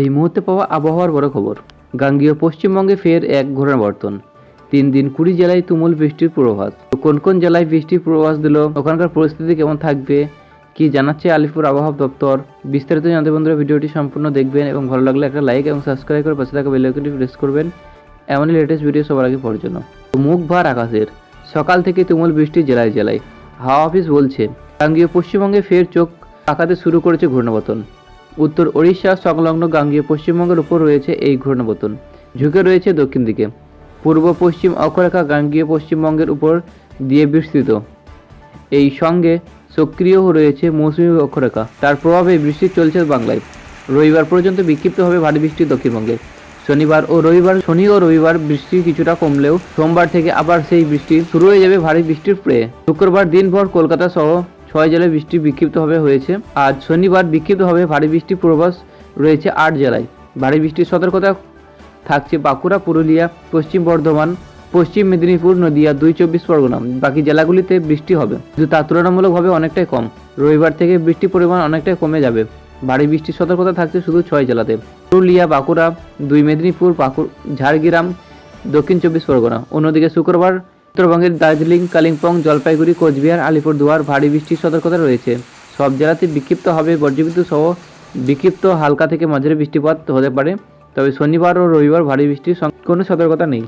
এই মুহূর্তে পাওয়া আবহাওয়ার বড় খবর। গাঙ্গীয় পশ্চিমবঙ্গে ফের এক ঘূর্ণাবর্তন তিন দিন কুড়ি জেলায় তুমুল বৃষ্টির পূর্বাভাস। কোন কোন জেলায় বৃষ্টির পূর্বাভাস দিল? ওখানকার পরিস্থিতি কেমন থাকবে? কি জানাচ্ছে আলিপুর আবহাওয়া দপ্তর? বিস্তারিত জানতে বন্ধুরা ভিডিওটি সম্পূর্ণ দেখবেন এবং ভালো লাগলে একটা লাইক এবং সাবস্ক্রাইব করে পাশে থাকা বেল আইকনটি প্রেস করবেন। এমনই লেটেস্ট ভিডিও সবার আগে পড়ার জন্য। মুখ ভার আকাশের। সকাল থেকে তুমুল বৃষ্টি জেলায় জেলায়। হাওয়া অফিস বলছে, গাঙ্গীয় পশ্চিমবঙ্গে ফের চোখ তাকাতে শুরু করেছে ঘূর্ণাবর্তন। উত্তর ওড়িশা সংলগ্ন গাঙ্গীয় পশ্চিমবঙ্গের উপর রয়েছে এই ঘূর্ণাবর্তন। ঝুঁকে রয়েছে দক্ষিণ দিকে। পূর্ব, পশ্চিম অক্ষরেখা গাঙ্গীয় পশ্চিমবঙ্গের উপর দিয়ে বিস্তৃত। এই সঙ্গে সক্রিয় রয়েছে মৌসুমী অক্ষরেখা তার প্রভাবে বৃষ্টি চলছে বাংলায়। রবিবার পর্যন্ত বিক্ষিপ্ত হবে ভারী বৃষ্টি দক্ষিণবঙ্গে। শনিবার ও রবিবার, শনি ও রবিবার বৃষ্টি কিছুটা কমলেও সোমবার থেকে আবার সেই বৃষ্টি শুরু হয়ে যাবে ভারী বৃষ্টির প্রে। শুক্রবার দিনভর কলকাতা সহ ছয় জেলায় বৃষ্টি বিক্ষিপ্তভাবে হয়েছে। আজ শনিবার বিক্ষিপ্তভাবে ভারী বৃষ্টির পূর্বাভাস রয়েছে আট জেলায়। ভারী বৃষ্টির সতর্কতা থাকছে বাঁকুড়া, পুরুলিয়া, পশ্চিম বর্ধমান, পশ্চিম মেদিনীপুর, নদিয়া, দুই চব্বিশ পরগনা। বাকি জেলাগুলিতে বৃষ্টি হবে। কিন্তু তা তুলনামূলকভাবে অনেকটাই কম। রবিবার থেকে বৃষ্টির পরিমাণ অনেকটাই কমে যাবে। ভারী বৃষ্টির সতর্কতা থাকছে শুধু ছয় জেলাতে। পুরুলিয়া, বাঁকুড়া, দুই মেদিনীপুর, বাঁকুড়, ঝাড়গ্রাম, দক্ষিণ চব্বিশ পরগনা। অন্যদিকে শুক্রবার উত্তরবঙ্গের দার্জিলিং, কালিম্পং, জলপাইগুড়ি, কোচবিহার, আলিপুরদুয়ার ভারী বৃষ্টির সতর্কতা রয়েছে। সব জেলাতে বিক্ষিপ্ত হবে বজ্রবিদ্যুৎ সহ বিক্ষিপ্ত হালকা থেকে মাঝারি বৃষ্টিপাত হতে পারে। তবে শনিবার ও রবিবার ভারী বৃষ্টির কোনো সতর্কতা নেই।